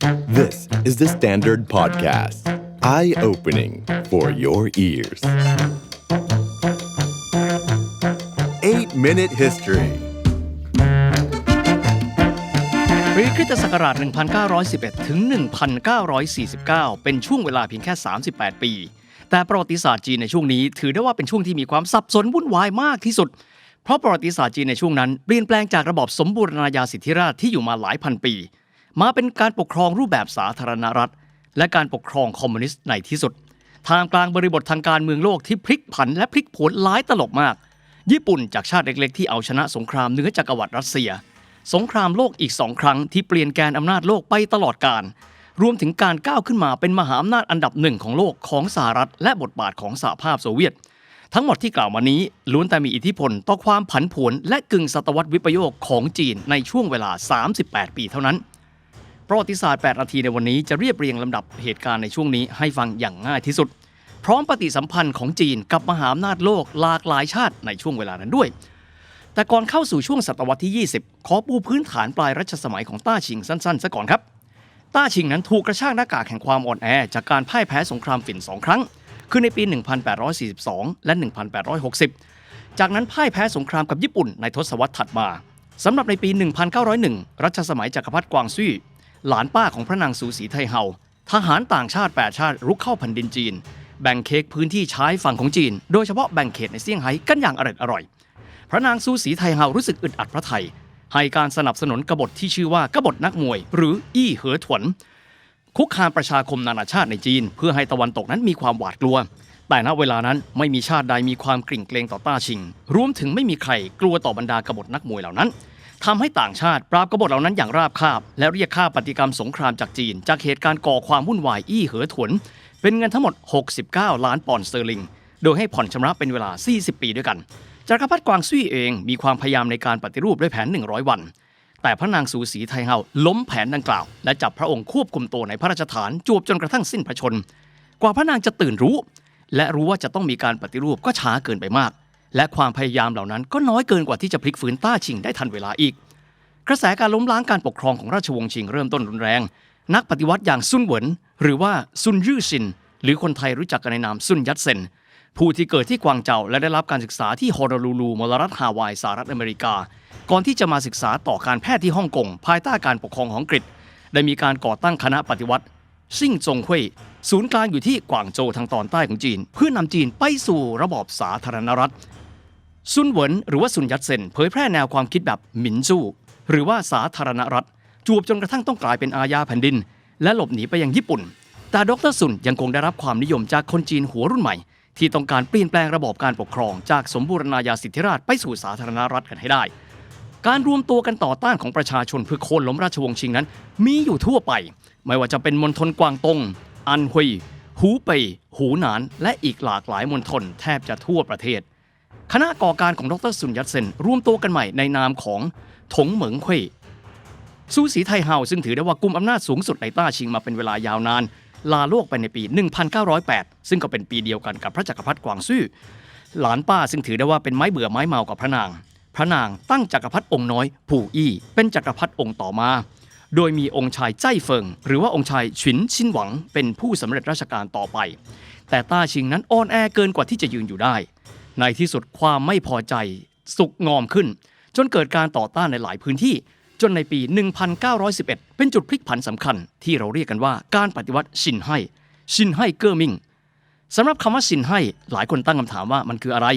This is the Standard Podcast. Eye opening for your ears. 8 Minute History ปีคริสตศักราช 1911 ถึง 1949 เป็นช่วงเวลาเพียงแค่ 38 ปี แต่ประวัติศาสตร์จีนในช่วงนี้ ถือได้ว่าเป็นช่วงที่มีความสับสนวุ่นวายมากที่สุด เพราะประวัติศาสตร์จีนในช่วงนั้นเปลี่ยนแปลงจากระบอบสมบูรณาญาสิทธิราชที่อยู่มาหลายพันปี มาเป็นการปกครองรูปแบบสาธารณรัฐ และการปกครองคอมมิวนิสต์ในที่สุดท่ามกลางบริบททางการเมืองโลกที่พลิกผันและพลิกผลหลายตลบมาก ญี่ปุ่นจากชาติเล็กๆ ที่เอาชนะสงครามเหนือจักรวรรดิรัสเซีย สงครามโลกอีกสองครั้งที่เปลี่ยนแกนอำนาจโลกไปตลอดกาลรวมถึงการก้าวขึ้นมาเป็นมหาอำนาจอันดับหนึ่งของโลกของสหรัฐ และบทบาทของสหภาพโซเวียต ทั้งหมดที่กล่าวมานี้ล้วนแต่มีอิทธิพลต่อความผันผวนและกึ่งศตวรรษวิปโยคของจีนในช่วงเวลา 38 ปีเท่านั้น ประวัติศาสตร์ 8 นาทีในวันนี้จะเรียบเรียงลำดับเหตุการณ์ในช่วงนี้ให้ฟังอย่างง่ายที่สุด พร้อมปฏิสัมพันธ์ของจีนกับมหาอำนาจโลกหลากหลายชาติในช่วงเวลานั้นด้วย แต่ก่อนเข้าสู่ช่วงศตวรรษที่ 20 ขอปูพื้นฐานปลายรัชสมัยของต้าชิงสั้นๆซะก่อนครับต้าชิงนั้นถูกกระชากหน้ากากแห่งความอ่อนแอ จากการพ่ายแพ้สงครามฝิ่นสองครั้ง คือในปี 1842 และ 1860 จากนั้นพ่ายแพ้สงครามกับญี่ปุ่นในทศวรรษถัดมาสำหรับในปี 1901 รัชสมัยจักรพรรดิกวางซุย หลานป้าของพระนางสูสีไทเฮาทหารต่างชาติ 8 ชาติรุกเข้าแผ่นดินจีน แบ่งเค้กพื้นที่ใช้ฝั่งของจีน โดยเฉพาะแบ่งเขตในเซี่ยงไฮ้กันอย่างอร่อยอร่อย พระนางซูสีไทเฮารู้สึกอึดอัดพระไทย ให้การสนับสนุนกบฏที่ชื่อว่ากบฏนักมวย หรืออี้เหอถวน คุกคามประชาคมนานาชาติในจีน เพื่อให้ตะวันตกนั้นมีความหวาดกลัว แต่ณเวลานั้นไม่มีชาติใดมีความกริ่งเกรงต่อต้าชิง รวมถึงไม่มีใครกลัวต่อบรรดากบฏนักมวยเหล่านั้น ทำให้ต่างชาติปราบกบฏเหล่านั้นอย่างราบคาบ และเรียกค่าปฏิกรรมสงครามจากจีน จากเหตุการณ์ก่อความวุ่นวายอี้เหอถวนเป็นเงินทั้งหมด 69 ล้านปอนด์สเตอร์ลิง โดยให้ผ่อนชำระเป็นเวลา 40 ปีด้วยกัน จักรพรรดิกวางซุยเองมีความพยายามในการปฏิรูปด้วยแผน 100 วัน แต่พระนางสูสีไทเฮาล้มแผนดังกล่าว และจับพระองค์ควบคุมตัวในพระราชฐานจวบจนกระทั่งสิ้นพระชน กว่าพระนางจะตื่นรู้ และรู้ว่าจะต้องมีการปฏิรูปก็ช้าเกินไปมาก และความพยายามเหล่านั้นก็น้อยเกินกว่าที่จะพลิกฟื้นต้าชิงได้ทันเวลาอีก กระแสการล้มล้างการปกครองของราชวงศ์ชิงเริ่มต้นรุนแรง นักปฏิวัติอย่างซุนเหวินหรือว่าซุนยู่ซิน หรือคนไทยรู้จักกันในนามซุนยัตเซนผู้ที่เกิดที่กวางเจาและได้รับการศึกษาที่ฮอนอลูลูมลรัฐฮาวายสหรัฐอเมริกา ก่อนที่จะมาศึกษาต่อการแพทย์ที่ฮ่องกงภายใต้การปกครองของอังกฤษ ได้มีการก่อตั้งคณะปฏิวัติซิ่งจงเฮ่ยศูนย์กลางอยู่ที่กวางโจวทางตอนใต้ของจีน เพื่อนำจีนไปสู่ระบอบสาธารณรัฐ ซุนเหวินหรือว่าซุนยัตเซนเผยแพร่แนวความคิดแบบหมินจู้หรือว่าสาธารณรัฐ จวบจนกระทั่งต้องกลายเป็นอาญาแผ่นดิน และหลบหนีไปยังญี่ปุ่น แต่ดรซุนยังคงได้รับความนิยมจากคนจีนหัวรุ่นใหม่ ที่ต้องการเปลี่ยนแปลงระบอบการปกครองจากสมบูรณาญาสิทธิราชไปสู่สาธารณรัฐกันให้ได้ การรวมตัวกันต่อต้านของประชาชนเพื่อโค่นล้มราชวงศ์ชิงนั้น มีอยู่ทั่วไป ไม่ว่าจะเป็นมณฑลกวางตง อันฮุย หูเป่ยหูหนาน และอีกหลากหลายมณฑลแทบจะทั่วประเทศ คณะก่อการของดรซุนยัตเซนรวมตัวกันใหม่ในนามของถงเหมิงเคุยซูสีไทเฮาซึ่งถือได้ว่ากุมอำนาจสูงสุดในต้าชิงมาเป็นเวลายาวนาน ลาโลกไปในปี 1908 ซึ่งก็เป็นปีเดียวกันกับพระจักรพรรดิกวางซื่อหลานป้าซึ่งถือได้ว่าเป็นไม้เบื่อไม้เมากับพระนาง พระนางตั้งจักรพรรดิองค์น้อย ผู่อี้เป็นจักรพรรดิองค์ต่อมา โดยมีองค์ชายใจเฟิง หรือว่าองค์ชายฉินชินหวังเป็นผู้สำเร็จราชการต่อไป แต่ต้าชิงนั้นอ่อนแอเกินกว่าที่จะยืนอยู่ได้ ในที่สุดความไม่พอใจสุกงอมขึ้น จนเกิดการต่อต้านในหลายพื้นที่ จนในปี 1911 เป็นจุดพลิกผันสำคัญ ที่เราเรียกกันว่าการปฏิวัติชินไห่ชินไห่เก้อมิงสำหรับคำว่าชินไห่หลายคนตั้งคำถามว่ามันคืออะไร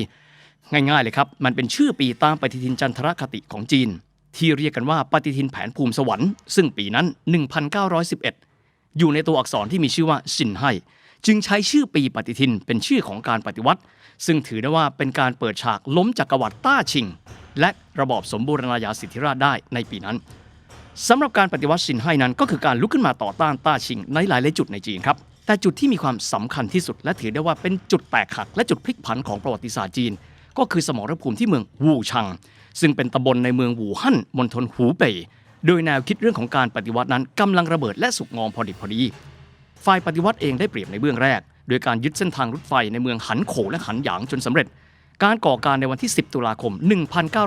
ง่ายๆเลยครับ มันเป็นชื่อปีตามปฏิทินจันทรคติของจีน ที่เรียกกันว่าปฏิทินแผนภูมิสวรรค์ซึ่งปีนั้น 1911 อยู่ในตัวอักษรที่มีชื่อว่าชินไห่ จึงใช้ชื่อปีปฏิทินเป็นชื่อของการปฏิวัติ ซึ่งถือได้ว่าเป็นการเปิดฉากล้มจักรวรรดิต้าชิง และระบอบสมบูรณาญาสิทธิราชได้ในปีนั้นสำหรับการปฏิวัติชินไห่นั้นก็คือการลุกขึ้นมาต่อต้านต้าชิงในหลายๆจุดในจีนครับแต่จุดที่มีความสำคัญที่สุด และถือได้ว่าเป็นจุดแตกหักและจุดพลิกผันของประวัติศาสตร์จีน ก็คือสมรภูมิที่เมืองวูชัง ซึ่งเป็นตำบลในเมืองหูฮั่นมณฑลหูเป่ยโดยแนวคิดเรื่องของการปฏิวัตินั้นกำลังระเบิดและสุกงอมพอดิบพอดี ฝ่ายปฏิวัติเองได้เปรียบในเบื้องแรก โดยการยึดเส้นทางรถไฟในเมืองหันโขและหันหยางจนสำเร็จ การก่อการในวันที่ 10 ตุลาคม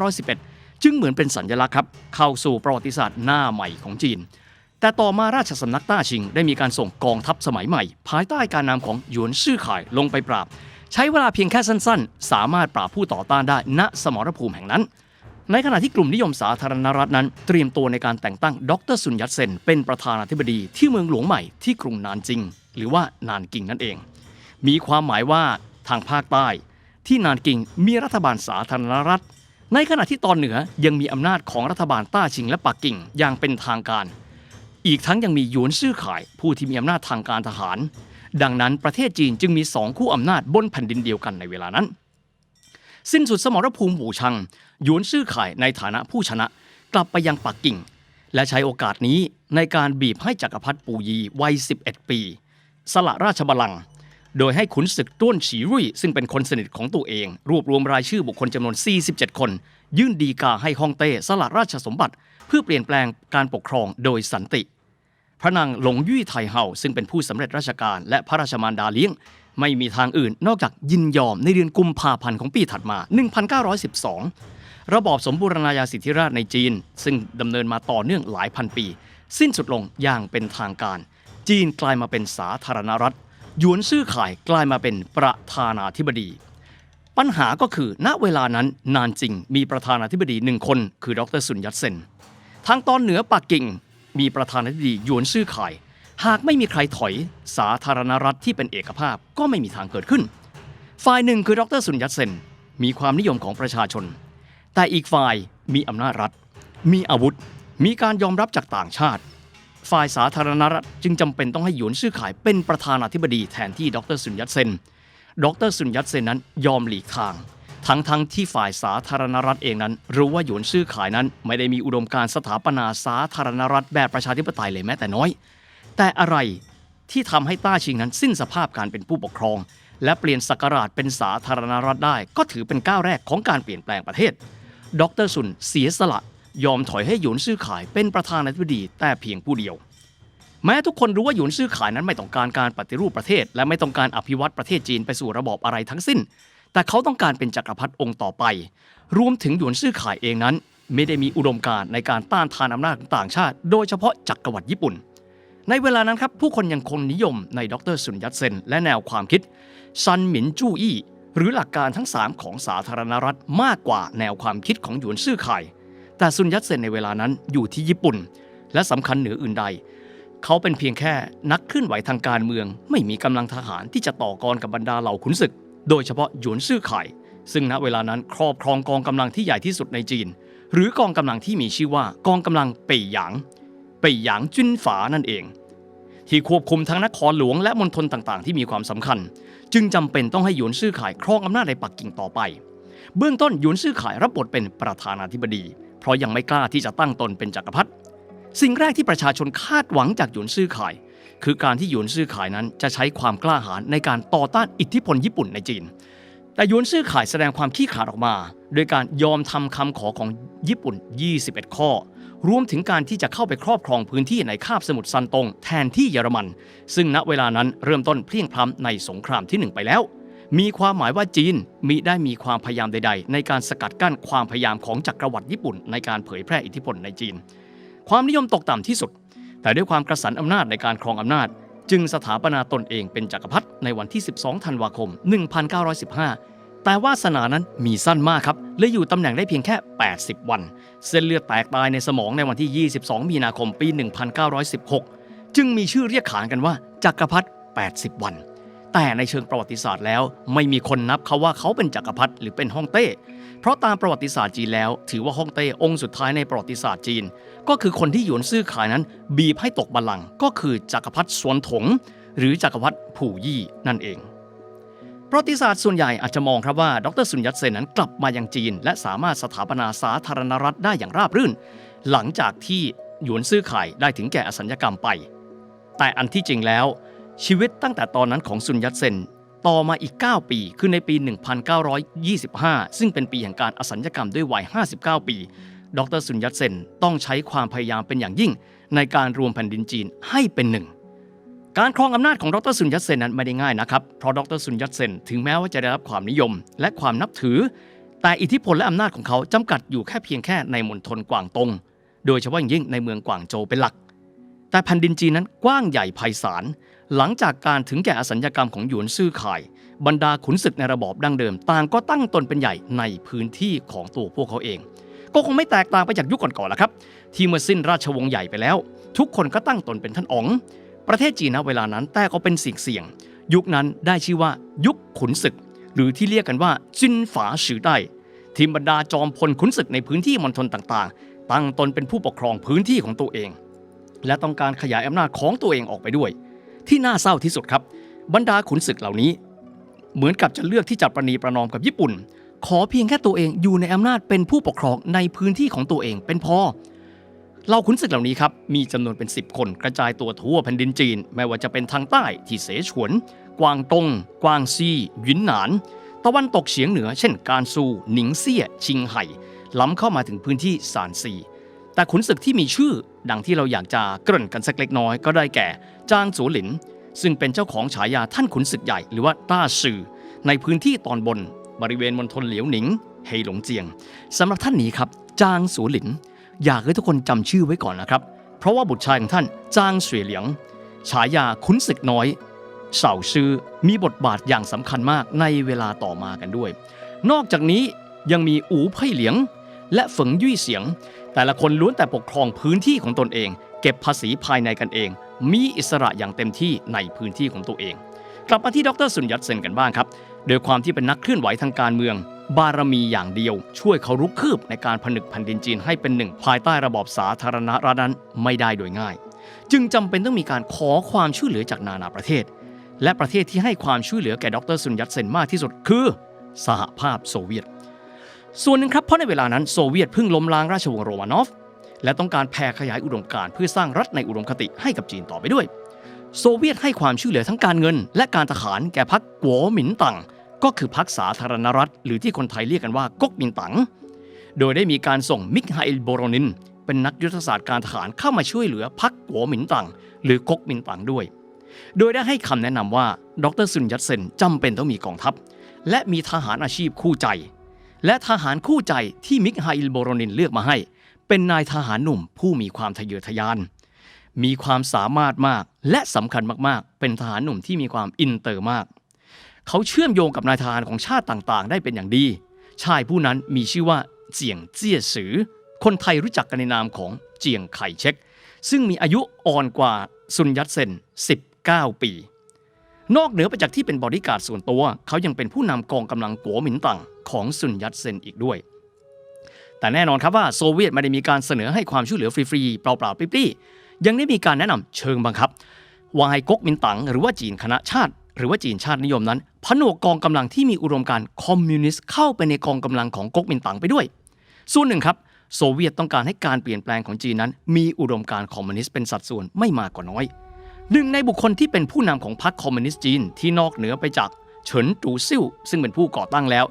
1911 จึงเหมือนเป็นสัญลักษณ์ครับเข้าสู่ประวัติศาสตร์หน้าใหม่ของจีน แต่ต่อมาราชสำนักต้าชิง ได้มีการส่งกองทัพสมัยใหม่ ภายใต้การนำของหยวนซื่อข่ายลงไปปราบ ใช้เวลาเพียงแค่สั้นๆ สามารถปราบผู้ต่อต้านได้ณสมรภูมิแห่งนั้น ในขณะที่กลุ่มนิยมสาธารณรัฐนั้น เตรียมตัวในการแต่งตั้งดรซุนยัตเซนเป็นประธานาธิบดีที่เมืองหลวงใหม่ที่กรุงนานจิง หรือว่านานกิงนั่นเอง มีความหมายว่าทางภาคใต้ ที่นานกิงมีรัฐบาลสาธารณรัฐ ในขณะที่ตอนเหนือยังมีอำนาจของรัฐบาลต้าชิงและปักกิ่งอย่างเป็นทางการ อีกทั้งยังมีหยวนซื่อข่ายผู้ที่มีอำนาจทางการทหาร ดังนั้นประเทศจีนจึงมีสองคู่อำนาจบนแผ่นดินเดียวกันในเวลานั้น สิ้นสุดสมรภูมิหูชัง หยวนซื่อข่ายในฐานะผู้ชนะ กลับไปยังปักกิ่ง และใช้โอกาสนี้ในการบีบให้จักรพรรดิปูยีวัย 11 ปี สละราชบัลลังก์โดยให้ขุนศึกต้วนฉีรุ่ยซึ่งเป็นคนสนิทของตัวเอง รวบรวมรายชื่อบุคคลจำนวน 47 คน ยื่นดีกาให้ฮ่องเต้สละราชสมบัติ เพื่อเปลี่ยนแปลงการปกครองโดยสันติ พระนางหลงยี่ไทเฮาซึ่งเป็นผู้สำเร็จราชการและพระราชมารดาเลี้ยง ไม่มีทางอื่นนอกจากยินยอมในเดือนกุมภาพันธ์ของปีถัดมา 1912 ระบอบสมบูรณาญาสิทธิราชในจีน ซึ่งดำเนินมาต่อเนื่องหลายพันปี สิ้นสุดลงอย่างเป็นทางการ จีนกลายมาเป็นสาธารณรัฐหยวนซื่อข่ายกลายมาเป็นประธานาธิบดี ปัญหาก็คือณเวลานั้นนานจริงมีประธานาธิบดีหนึ่งคน คือดรซุนยัตเซนทางตอนเหนือปักกิ่งมีประธานาธิบดีหยวนซื่อข่าย หากไม่มีใครถอย สาธารณรัฐที่เป็นเอกภาพก็ไม่มีทางเกิดขึ้น ฝ่ายหนึ่งคือดรซุนยัตเซนมีความนิยมของประชาชน แต่อีกฝ่ายมีอำนาจรัฐ มีอาวุธ มีการยอมรับจากต่างชาติ ฝ่ายสาธารณรัฐจึงจำเป็นต้องให้หยวนซื่อขายเป็นประธานาธิบดีแทนที่ดรซุนยัตเซนดรซุนยัตเซนนั้นยอมหลีกทาง ทั้งทั้งที่ฝ่ายสาธารณรัฐเองนั้น รู้ว่าหยวนซื่อขายนั้น ไม่ได้มีอุดมการสถาปนาสาธารณรัฐแบบประชาธิปไตยเลยแม้แต่น้อย แต่อะไรที่ทำให้ต้าชิงนั้นสิ้นสภาพการเป็นผู้ปกครอง และเปลี่ยนศักราชเป็นสาธารณรัฐได้ ก็ถือเป็นก้าวแรกของการเปลี่ยนแปลงประเทศ ดรซุนเสียสละยอมถอยให้หยวนซื่อขายเป็นประธานาธิบดีแต่เพียงผู้เดียว แม้ทุกคนรู้ว่าหยวนซื่อขายนั้นไม่ต้องการการปฏิรูปประเทศ และไม่ต้องการอภิวัตประเทศจีนไปสู่ระบอบอะไรทั้งสิ้น แต่เขาต้องการเป็นจักรพรรดิองค์ต่อไป รวมถึงหยวนซื่อขายเองนั้น ไม่ได้มีอุดมการณ์ในการต้านทานอำนาจต่างชาติ โดยเฉพาะจักรวรรดิญี่ปุ่น ในเวลานั้นครับผู้คนยังคงนิยมในดรซุนยัตเซนและแนวความคิดซันหมินจู้อี้หรือหลักการทั้ง 3 ของสาธารณรัฐมากกว่าแนวความคิดของหยวนซื่อไข่แต่ซุนยัตเซนในเวลานั้นอยู่ที่ญี่ปุ่น และสำคัญเหนืออื่นใด เขาเป็นเพียงแค่นักเคลื่อนไหวทางการเมือง ไม่มีกำลังทหารที่จะต่อกรกับบรรดาเหล่าขุนศึก โดยเฉพาะหยวนซื่อไข่ซึ่งณเวลานั้นครอบครองกองกำลังที่ใหญ่ที่สุดในจีน หรือกองกำลังที่มีชื่อว่ากองกำลังเป่ยหยาง เป่ยหยางจุนฝานั่นเอง ที่ควบคุมทั้งนครหลวงและมณฑลต่างๆ ที่มีความสำคัญ จึงจำเป็นต้องให้หยวนซื่อข่ายครองอำนาจในปักกิ่งต่อไป เบื้องต้นหยวนซื่อข่ายรับบทเป็นประธานาธิบดี เพราะยังไม่กล้าที่จะตั้งตนเป็นจักรพรรดิสิ่งแรกที่ประชาชนคาดหวังจากหยวนซื่อข่าย คือการที่หยวนซื่อข่ายนั้นจะใช้ความกล้าหาญในการต่อต้านอิทธิพลญี่ปุ่นในจีน แต่หยวนซื่อข่ายแสดงความขี้ขลาดออกมา โดยการยอมทำคำขอของญี่ปุ่น 21 ข้อ รวมถึงการที่จะเข้าไปครอบครองพื้นที่ในคาบสมุทรซันตงแทนที่เยอรมัน ซึ่งณเวลานั้นเริ่มต้นเพลียงพล้ำในสงครามที่หนึ่งไปแล้ว มีความหมายว่าจีนมิได้มีความพยายามใด ๆ ในการสกัดกั้นความพยายามของจักรวรรดิญี่ปุ่น ในการเผยแพร่อิทธิพลในจีน ความนิยมตกต่ำที่สุด แต่ด้วยความกระสันอำนาจในการครองอำนาจ จึงสถาปนาตนเองเป็นจักรพรรดิในวันที่ 12 ธันวาคม 1915 แต่วาสนานั้นมีสั้นมากครับและอยู่ตำแหน่งได้เพียงแค่ 80 วัน เส้นเลือดแตกตายในสมองในวันที่ 22 มีนาคมปี 1916 จึงมีชื่อเรียกขานกันว่าจักรพรรดิ 80 วัน แต่ในเชิงประวัติศาสตร์แล้ว ไม่มีคนนับเขาว่าเขาเป็นจักรพรรดิหรือเป็นฮ่องเต้ เพราะตามประวัติศาสตร์จีนแล้ว ถือว่าฮ่องเต้องค์สุดท้ายในประวัติศาสตร์จีน ก็คือคนที่หยวนซื่อขายนั้น บีบให้ตกบัลลังก์ก็คือจักรพรรดิสวนถง หรือจักรพรรดิผู่ยี่นั่นเอง ประวัติศาสตร์ส่วนใหญ่อาจจะมองครับว่า ดรซุนยัตเซนนั้นกลับมายังจีน และสามารถสถาปนาสาธารณรัฐได้อย่างราบรื่น หลังจากที่หยวนซื่อข่ายได้ถึงแก่อสัญญกรรมไป แต่อันที่จริงแล้ว ชีวิตตั้งแต่ตอนนั้นของซุนยัตเซนต่อมาอีก 9 ปี คือในปี 1925 ซึ่งเป็นปีแห่งการอสัญญกรรมด้วยวัย 59 ปี ดรซุนยัตเซนต้องใช้ความพยายามเป็นอย่างยิ่ง ในการรวมแผ่นดินจีนให้เป็นหนึ่ง การครองอำนาจของดรซุนยัตเซนนั้นไม่ได้ง่ายนะครับ เพราะดรซุนยัตเซนถึงแม้ว่าจะได้รับความนิยม และความนับถือ แต่อิทธิพลและอำนาจของเขาจำกัดอยู่แค่เพียงแค่ในมณฑลกวางตง โดยเฉพาะอย่างยิ่งในเมืองกวางโจวเป็นหลัก แต่แผ่นดินจีนนั้นกว้างใหญ่ไพศาล หลังจากการถึงแก่อสัญญกรรมของหยวนซื่อข่าย บรรดาขุนศึกในระบอบดั้งเดิม ต่างก็ตั้งตนเป็นใหญ่ในพื้นที่ของตัวพวกเขาเอง ก็คงไม่แตกต่างไปจากยุคก่อนๆละครับ ที่เมื่อสิ้นราชวงศ์ใหญ่ไปแล้ว ทุกคนก็ตั้งตนเป็นท่านอ๋อง ประเทศจีนณเวลานั้นแต่ก็เป็นสิ่งเสี่ยง ยุคนั้นได้ชื่อว่ายุคขุนศึก หรือที่เรียกกันว่าจินฝาฉือได้ทีมบรรดาจอมพลขุนศึกในพื้นที่มณฑลต่างๆ ตั้งตนเป็นผู้ปกครองพื้นที่ของตัวเอง และต้องการขยายอำนาจของตัวเองออกไปด้วย ที่น่าเศร้าที่สุดครับ บรรดาขุนศึกเหล่านี้ เหมือนกับจะเลือกที่จะประนีประนอมกับญี่ปุ่น ขอเพียงแค่ตัวเองอยู่ในอำนาจเป็นผู้ปกครองในพื้นที่ของตัวเองเป็นพอ เหล่าขุนศึกเหล่านี้ครับมีจำนวนเป็น 10 คนกระจายตัวทั่วแผ่นดินจีน ไม่ว่าจะเป็นทางใต้ที่เสฉวน กวางตง กวางซีหยุนหนาน ตะวันตกเฉียงเหนือ เช่นการซู หนิงเซี่ย ชิงไห่ ล้ำเข้ามาถึงพื้นที่ซานซี แต่ขุนศึกที่มีชื่อ ดังที่เราอยากจะเกริ่นกันสักเล็กน้อยก็ได้แก่ จางสูหลิน ซึ่งเป็นเจ้าของฉายาท่านขุนศึกใหญ่หรือว่าต้าซือในพื้นที่ตอนบน บริเวณมณฑลเหลียวหนิงเฮหลงเจียงสำหรับท่านนี้ครับจางสูหลิน อยากให้ทุกคนจำชื่อไว้ก่อนนะครับ เพราะว่าบุตรชายของท่านจางเสวยเหลียง ฉายาขุนศึกน้อยเสาชื่อมีบทบาทอย่างสำคัญมากในเวลาต่อมากันด้วย นอกจากนี้ยังมีอูไพ่เหลียง และฝงยุ่ยเสียง แต่ละคนล้วนแต่ปกครองพื้นที่ของตนเอง เก็บภาษีภายในกันเอง มีอิสระอย่างเต็มที่ในพื้นที่ของตัวเอง กลับมาที่ดรสุนยัตเซนกันบ้างครับโดยความที่เป็นนักเคลื่อนไหวทางการเมือง บารมีอย่างเดียว ช่วยเขารุกคืบในการผนึกแผ่นดินจีนให้เป็นหนึ่ง ภายใต้ระบอบสาธารณรัฐนั้นไม่ได้โดยง่าย จึงจำเป็นต้องมีการขอความช่วยเหลือจากนานาประเทศ และประเทศที่ให้ความช่วยเหลือแก่ดรสุนยัตเซนมากที่สุดคือสหภาพโซเวียต ส่วนหนึ่งครับเพราะในเวลานั้นโซเวียตเพิ่งล้มล้างราชวงศ์โรมานอฟ และต้องการแผ่ขยายอุดมการเพื่อสร้างรัฐในอุดมคติให้กับจีนต่อไปด้วย โซเวียตให้ความช่วยเหลือทั้งการเงิน และการทหารแก่พรรคกัวหมินตัง ก็คือพรรคสาธารณรัฐ หรือที่คนไทยเรียกกันว่าก๊กมินตั๋งโดยได้มีการส่งมิคฮาอิลโบโรนิน เป็นนักยุทธศาสตร์การทหารเข้ามาช่วยเหลือพรรคกัวหมินตังหรือก๊กมินตั๋งด้วย โดยได้ให้คำแนะนำว่าดรซุนยัตเซนจำเป็นต้องมีกองทัพ และมีทหารอาชีพคู่ใจ และทหารคู่ใจที่มิคฮาอิลโบโรนินเลือกมาให้ เป็นนายทหารหนุ่มผู้มีความทะเยอทะยาน มีความสามารถมากและสำคัญมากๆ เป็นทหารหนุ่มที่มีความอินเตอร์มาก เขาเชื่อมโยงกับนายทหารของชาติต่างๆ ได้เป็นอย่างดี ชายผู้นั้นมีชื่อว่าเจียงเจี้ยสือ คนไทยรู้จักกันในนามของเจียงไคเช็กซึ่งมีอายุอ่อนกว่าซุนยัตเซน 19 ปี นอกเหนือไปจากที่เป็นบอดี้การ์ดส่วนตัว เขายังเป็นผู้นำกองกำลังกัวหมินตังของซุนยัตเซนอีกด้วย แต่แน่นอนครับว่าโซเวียตไม่ได้มีการเสนอให้ความช่วยเหลือฟรีๆ เปล่าๆปรี้ๆยังได้มีการแนะนำเชิงบังคับว่าให้ก๊กมินตั๋งหรือว่าจีนคณะชาติ หรือว่าจีนชาตินิยมนั้น ผนวกกองกำลังที่มีอุดมการคอมมิวนิสต์เข้าไปในกองกำลังของก๊กมินตั๋งไปด้วย ส่วนหนึ่งครับโซเวียตต้องการให้การเปลี่ยนแปลงของจีนนั้น มีอุดมการคอมมิวนิสต์เป็นสัดส่วนไม่มากกว่าน้อย หนึ่งในบุคคลที่เป็นผู้นำของพรรคคอมมิวนิสต์จีนที่นอกเหนือไปจากเฉินตูซิ่วซึ่งเป็นผู้ก่อตั้งแล้ว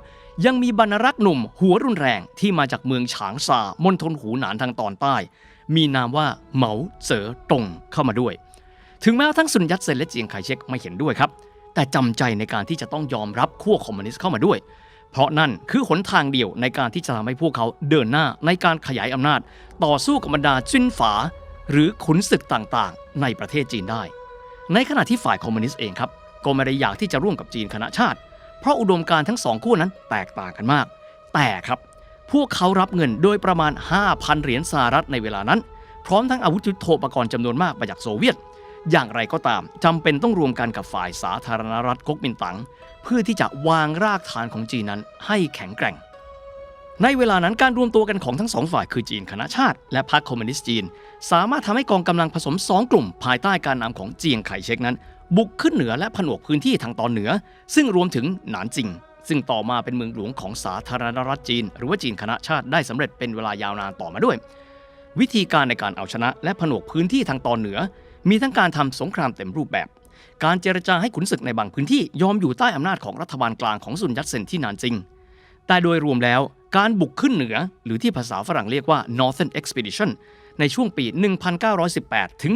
ยังมีบรรณรักษ์หนุ่มหัวรุนแรงที่มาจากเมืองฉางซามณฑลหูหนานทางตอนใต้ มีนามว่าเหมาเจ๋อตงเข้ามาด้วย ถึงแม้ว่าทั้งซุนยัตเซนและเจียงไคเชกไม่เห็นด้วยครับ แต่จำใจในการที่จะต้องยอมรับขั้วคอมมิวนิสต์เข้ามาด้วย เพราะนั่นคือหนทางเดียวในการที่จะทำให้พวกเขาเดินหน้าในการขยายอำนาจ ต่อสู้กับบรรดาจิ้นฝา หรือขุนศึกต่างๆ ในประเทศจีนได้ ในขณะที่ฝ่ายคอมมิวนิสต์เองครับก็ไม่ได้อยากที่จะร่วมกับจีนคณะชาติ เพราะอุดมการณ์ทั้งสองขั้วนั้นแตกต่างกันมาก แต่ครับ พวกเขารับเงินโดยประมาณ 5,000 เหรียญสหรัฐในเวลานั้น พร้อมทั้งอาวุธยุทโธปกรณ์จำนวนมากมาจากโซเวียต อย่างไรก็ตามจำเป็นต้องรวมกันกับฝ่ายสาธารณรัฐก๊กมินตั๋งเพื่อที่จะวางรากฐานของจีนนั้นให้แข็งแกร่ง ในเวลานั้นการรวมตัวกันของทั้งสองฝ่ายคือจีนคณะชาติ และพรรคคอมมิวนิสต์จีน สามารถทำให้กองกำลังผสม 2 กลุ่ม ภายใต้การนำของเจียงไคเชกนั้น บุกขึ้นเหนือและผนวกพื้นที่ทางตอนเหนือ ซึ่งรวมถึงหนานจิงซึ่งต่อมาเป็นเมืองหลวงของสาธารณรัฐจีน หรือว่าจีนคณะชาติได้สำเร็จเป็นเวลายาวนานต่อมาด้วย วิธีการในการเอาชนะและผนวกพื้นที่ทางตอนเหนือ มีทั้งการทำสงครามเต็มรูปแบบ การเจรจาให้ขุนศึกในบางพื้นที่ยอมอยู่ใต้อำนาจของรัฐบาลกลางของซุนยัตเซนที่นานจริง แต่โดยรวมแล้วการบุกขึ้นเหนือ หรือที่ภาษาฝรั่งเรียกว่า Northern Expedition ในช่วงปี 1918 ถึง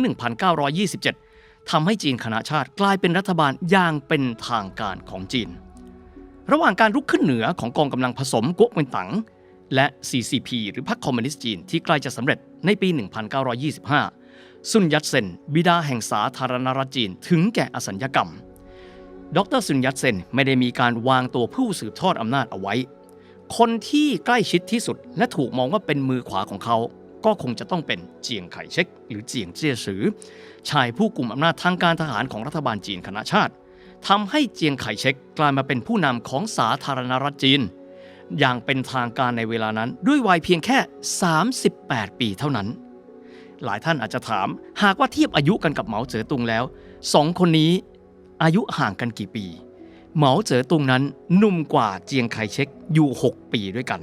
1927 ทำให้จีนคณะชาติกลายเป็นรัฐบาลอย่างเป็นทางการของจีน ระหว่างการรุกขึ้นเหนือของกองกำลังผสมก๊กมินตั๋งและ CCP หรือพรรคคอมมิวนิสต์จีนที่ใกล้จะสำเร็จในปี 1925 ซุนยัตเซนบิดาแห่งสาธารณรัฐจีนถึงแก่อสัญญกรรม ดรซุนยัตเซนไม่ได้มีการวางตัวผู้สืบทอดอำนาจเอาไว้ คนที่ใกล้ชิดที่สุดและถูกมองว่าเป็นมือขวาของเขา ก็คงจะต้องเป็นเจียงไคเชกหรือเจียงเจี้ยซือ ชายผู้กลุ่มอำนาจทางการทหารของรัฐบาลจีนคณะชาติทำให้เจียงไคเชกกลายมาเป็นผู้นำของสาธารณรัฐจีน อย่างเป็นทางการในเวลานั้นด้วยวัยเพียงแค่ 38 ปีเท่านั้น หลายท่านอาจจะถาม หากว่าเทียบอายุกันกับเหมาเจ๋อตุงแล้วสองคนนี้อายุห่างกันกี่ปี เหมาเจ๋อตุงนั้นนุ่มกว่าเจียงไคเชกอยู่ 6 ปีด้วยกัน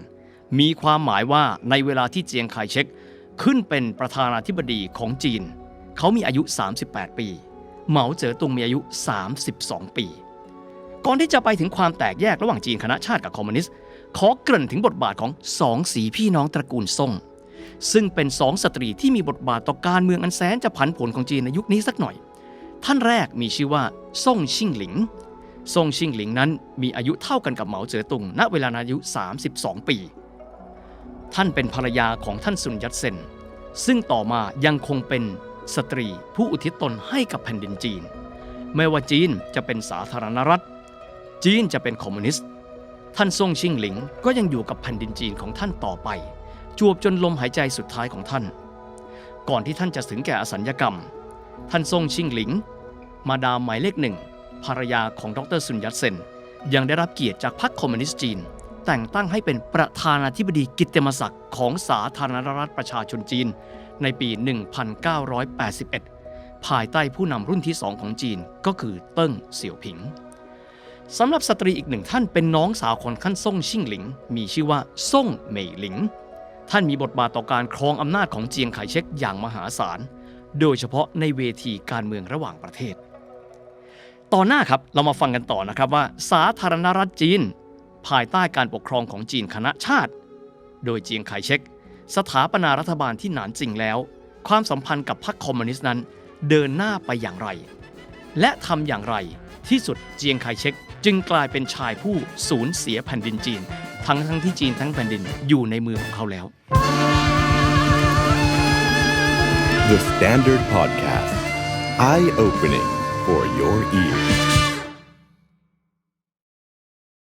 มีความหมายว่าในเวลาที่เจียงไคเชกขึ้นเป็นประธานาธิบดีของจีน เขามีอายุ 38 ปี เหมาเจ๋อตุงมีอายุ 32 ปี ก่อนที่จะไปถึงความแตกแยกระหว่างจีนคณะชาติกับคอมมิวนิสต์ขอเกริ่นถึงบทบาทของสองสีพี่น้องตระกูลซ่ง ซึ่งเป็นสองสตรีที่มีบทบาทต่อการเมืองอันแสนจะผันผวนของจีนในยุคนี้สักหน่อย ท่านแรกมีชื่อว่าซ่งชิงหลิงซ่งชิงหลิงนั้นมีอายุเท่ากันกับเหมาเจ๋อตุง ณเวลานาอายุ 32 ปี ท่านเป็นภรรยาของท่านซุนยัตเซนซึ่งต่อมายังคงเป็นสตรีผู้อุทิศตนให้กับแผ่นดินจีน ไม่ว่าจีนจะเป็นสาธารณรัฐ จีนจะเป็นคอมมิวนิสต์ ท่านซ่งชิงหลิงก็ยังอยู่กับแผ่นดินจีนของท่านต่อไป จวบจนลมหายใจสุดท้ายของท่าน ก่อนที่ท่านจะถึงแก่อสัญญกรรม ท่านซ่งชิงหลิง มาดามหมายเลขหนึ่งภรรยาของดรซุนยัตเซน ยังได้รับเกียรติจากพรรคคอมมิวนิสต์จีน แต่งตั้งให้เป็นประธานาธิบดีกิตติมศักดิ์ของสาธารณรัฐประชาชนจีน ในปี 1981 ภายใต้ผู้นำรุ่นที่สองของจีนก็คือเติ้งเสี่ยวผิงสำหรับสตรีอีกหนึ่งท่านเป็นน้องสาวของท่านซ่งชิ่งหลิง มีชื่อว่าซ่งเหมยหลิง ท่านมีบทบาทต่อการครองอำนาจของเจียงไคเชกอย่างมหาศาล โดยเฉพาะในเวทีการเมืองระหว่างประเทศ ต่อหน้าครับเรามาฟังกันต่อนะครับว่า สาธารณรัฐจีน ภายใต้การปกครองของจีนคณะชาติ โดยเจียงไคเชกสถาปนารัฐบาลที่หนานจริงแล้ว ความสัมพันธ์กับพรรคคอมมิวนิสต์นั้น เดินหน้าไปอย่างไร และทำอย่างไรที่สุดเจียงไคเชกจึงกลายเป็นชายผู้สูญเสียแผ่นดินจีน ทั้งทั้งที่จีนทั้งแผ่นดินอยู่ในมือของเขาแล้ว The Standard Podcast. Eye opening for your ears.